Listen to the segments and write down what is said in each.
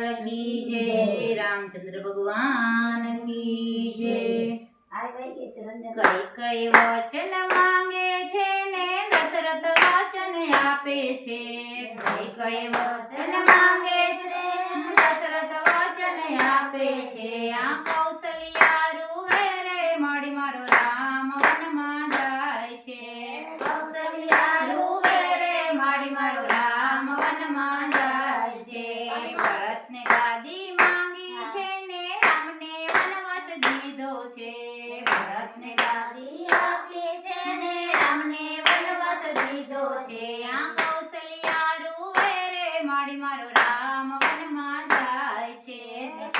કી જય રામચંદ્ર ભગવાન કી જય કઈ કઈ વચન માંગે છે ને દશરથ વચન આપે છે કઈ કઈ રમને ગાદી આપી છે. ને રે માડી મારો રામ વનમાં જાય છે.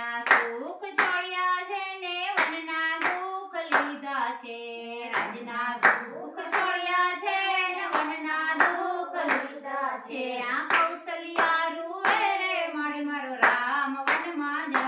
વનના સુખ છોડ્યા છે ને વનના દુઃખ લીધા છે. રાજના સુખ છોડ્યા છે ને વનના દુઃખ લીધા છે. આ કૌશલ્યા રૂવે રે મળે મારો રામ વનમાં